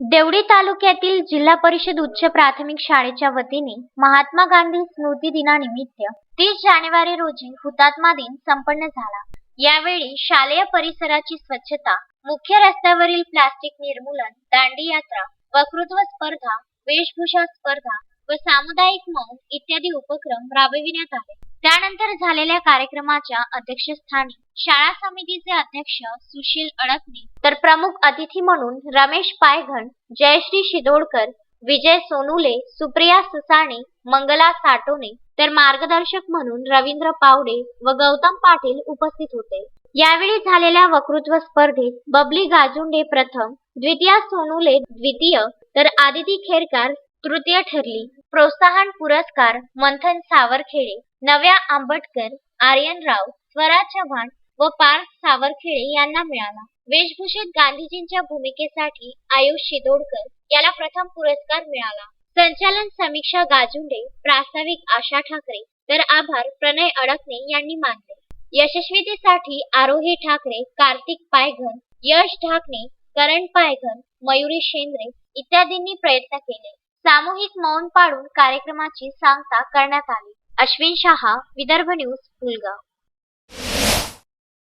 देवडी तालुक्यातील जिल्हा परिषद उच्च प्राथमिक शाळेच्या वतीने महात्मा गांधी स्मृती दिनानिमित्त तीस जानेवारी रोजी हुतात्मा दिन संपन्न झाला. यावेळी शालेय परिसराची स्वच्छता मुख्य रस्त्यावरील प्लास्टिक निर्मूलन दांडी यात्रा वक्तृत्व स्पर्धा वेशभूषा स्पर्धा व सामुदायिक मौन इत्यादी उपक्रम राबविण्यात आले. त्यानंतर झालेल्या कार्यक्रमाच्या अध्यक्षस्थानी शाळा समितीचे अध्यक्ष सुशील अडकणे. तर प्रमुख अतिथी म्हणून रमेश पायघण जयश्री शिदोडकर विजय सोनुले सुप्रिया सुसाणे मंगला साटोने तर मार्गदर्शक म्हणून रवींद्र पावडे व गौतम पाटील उपस्थित होते. यावेळी झालेल्या वक्तृत्व स्पर्धेत बबली गाजुंडे प्रथम द्वितीय सोनुले द्वितीय तर आदिती खेरकार तृतीय ठरली. प्रोत्साहन पुरस्कार मंथन सावरखेडे नव्या आंबटकर आर्यन राव स्वरा चव्हाण व पार्थ सावरखेडे यांना मिळाला. वेशभूषेत गांधीजींच्या भूमिकेसाठी आयुष शिदोडकर याला प्रथम पुरस्कार मिळाला. संचालन समीक्षा गाजुंडे प्रास्ताविक आशा ठाकरे तर आभार प्रणय अडकणे यांनी मानले. यशस्वीतेसाठी आरोही ठाकरे कार्तिक पायघन यश ढाकणे करण पायघन मयुरी शेंद्रे इत्यादींनी प्रयत्न केले. सामूहिक मौन पाळून कार्यक्रमाची सांगता करण्यात आली. अश्विन शहा विदर्भ न्यूज पुलगाव